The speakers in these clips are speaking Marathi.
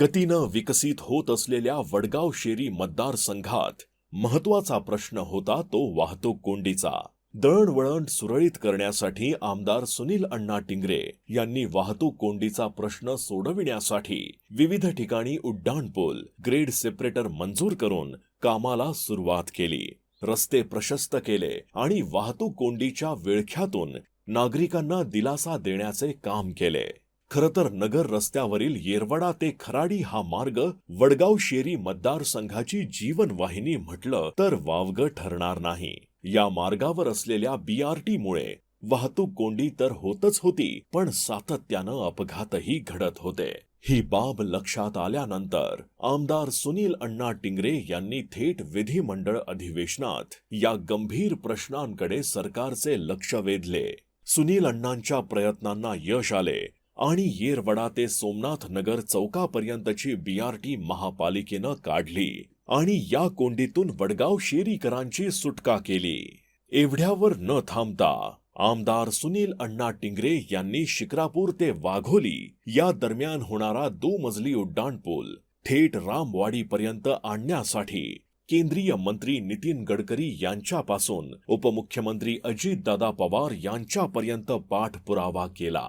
गतीनं विकसित होत असलेल्या वडगाव शेरी मतदारसंघात महत्त्वाचा प्रश्न होता तो वाहतूक कोंडीचा. दळणवळण सुरळीत करण्यासाठी आमदार सुनील अण्णा टिंगरे यांनी वाहतूक कोंडीचा प्रश्न सोडविण्यासाठी विविध ठिकाणी उड्डाणपूल ग्रेड सेपरेटर मंजूर करून कामाला सुरुवात केली. रस्ते प्रशस्त केले आणि वाहतूक कोंडीच्या विळख्यातून नागरिकांना दिलासा देण्याचे काम केले. खर तर नगर रस्त्यावरील येरवडा ते खराडी हा मार्ग वडगाव शेरी मतदारसंघाची जीवनवाहिनी म्हटलं तर वावग ठरणार नाही. या मार्गावर असलेल्या बीआरटी मुळे वाहतूक कोंडी तर होतच होती पण सातत्यानं अपघातही घडत होते. ही बाब लक्षात आल्यानंतर आमदार सुनील अण्णा टिंगरे यांनी थेट विधिमंडळ अधिवेशनात या गंभीर प्रश्नांकडे सरकारचे लक्ष वेधले. सुनील अण्णांच्या प्रयत्नांना यश आले आणि येरवडा ते सोमनाथ नगर चौकापर्यंतची बीआरटी महापालिकेनं काढली आणि या कोंडीतून वडगाव शेरीकरांची सुटका केली. एवढ्यावर न थांबता आमदार सुनील अण्णा टिंगरे यांनी शिक्रापूर ते वाघोली या दरम्यान होणारा दुमजली उड्डाणपूल थेट रामवाडीपर्यंत आणण्यासाठी केंद्रीय मंत्री नितीन गडकरी यांच्यापासून उपमुख्यमंत्री अजितदादा पवार यांच्यापर्यंत पाठपुरावा केला.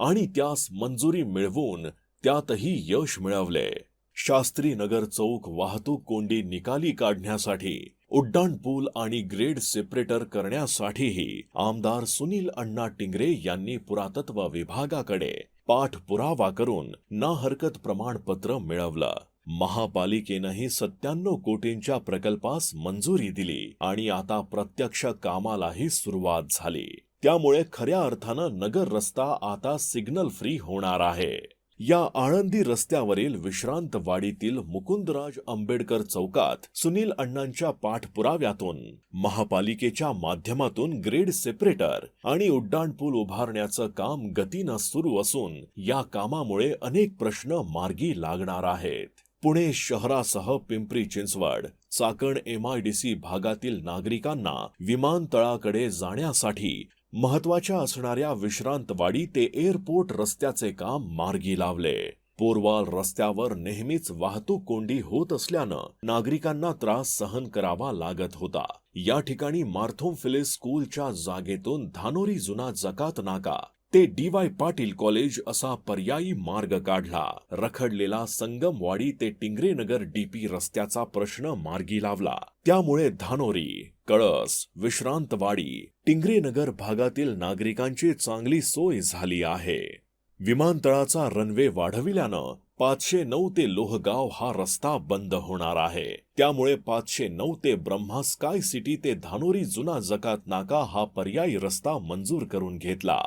आणि त्यास मंजुरी मिळवून त्यातही यश मिळवले. शास्त्री नगर चौक वाहतूक कोंडी निकाली काढण्यासाठी उड्डाणपूल आणि ग्रेड सेपरेटर करण्यासाठीही आमदार सुनील अण्णा टिंगरे यांनी पुरातत्व विभागाकडे पाठपुरावा करून ना हरकत प्रमाणपत्र मिळवलं. महापालिकेनंही सत्त्याण्णव कोटींच्या प्रकल्पास मंजुरी दिली आणि आता प्रत्यक्ष कामालाही सुरुवात झाली. त्यामुळे खऱ्या अर्थानं नगर रस्ता आता सिग्नल फ्री होणार आहे. या आळंदी रस्त्यावरील विश्रांतवाडीतील मुकुंदराज आंबेडकर चौकात सुनील अण्णांच्या पाठपुराव्यातून महापालिकेच्या माध्यमातून ग्रेड सेपरेटर आणि उड्डाणपूल उभारण्याचं काम गतीनं सुरू असून या कामामुळे अनेक प्रश्न मार्गी लागणार आहेत. पुणे शहरासह पिंपरी चिंचवड चाकण एमआयडीसी भागातील नागरिकांना विमानतळाकडे जाण्यासाठी महत्त्वाच्या असणाऱ्या विश्रांतवाडी ते एअरपोर्ट रस्त्याचे काम मार्गी लावले. पोरवाल रस्त्यावर नेहमीच वाहतूक कोंडी होत असल्यानं नागरिकांना त्रास सहन करावा लागत होता. या ठिकाणी मार्थोम फिलिस स्कूलच्या जागेतून धानोरी जुना जकात नाका ते डी वाय पाटील कॉलेज असा पर्यायी मार्ग काढला. रखडलेला संगमवाडी ते टिंगरेनगर डीपी रस्त्याचा प्रश्न मार्गी लावला. त्यामुळे धानोरी कळस विश्रांतवाडी टिंगरेनगर भागातील नागरिकांची चांगली सोय झाली आहे. विमानतळाचा रनवे वाढविल्यानं पाचशे नऊ ते लोहगाव हा रस्ता बंद होणार आहे. त्यामुळे पाचशे नऊ ते ब्रह्मा स्काय सिटी ते धानोरी जुना जकात नाका हा पर्यायी रस्ता मंजूर करून घेतला.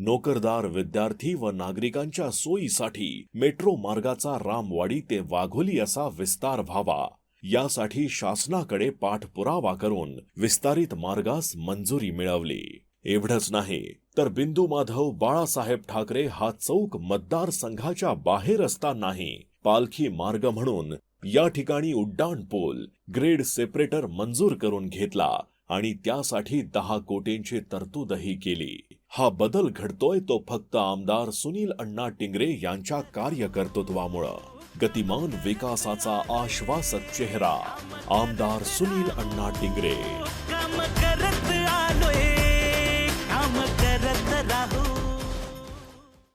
नोकरदार विद्यार्थी व नागरिकांच्या सोयीसाठी मेट्रो मार्गाचा रामवाडी ते वाघोली असा विस्तार व्हावा. यासाठी शासनाकडे पाठपुरावा करून विस्तारित मार्गास मंजुरी मिळवली. एवढंच नाही तर बिंदू माधव बाळासाहेब ठाकरे हा चौक मतदारसंघाच्या बाहेर असतानाही पालखी मार्ग म्हणून या ठिकाणी उड्डाण पूल ग्रेड सेपरेटर मंजूर करून घेतला आणि त्यासाठी दहा कोटींची तरतूदही केली. हा बदल घडतोय तो फक्त आमदार सुनील अण्णा टिंगरे यांच्या कार्यकर्तृत्वामुळं. गतिमान विकासाचा आश्वासक चेहरा आमदार सुनील अण्णा टिंगरे.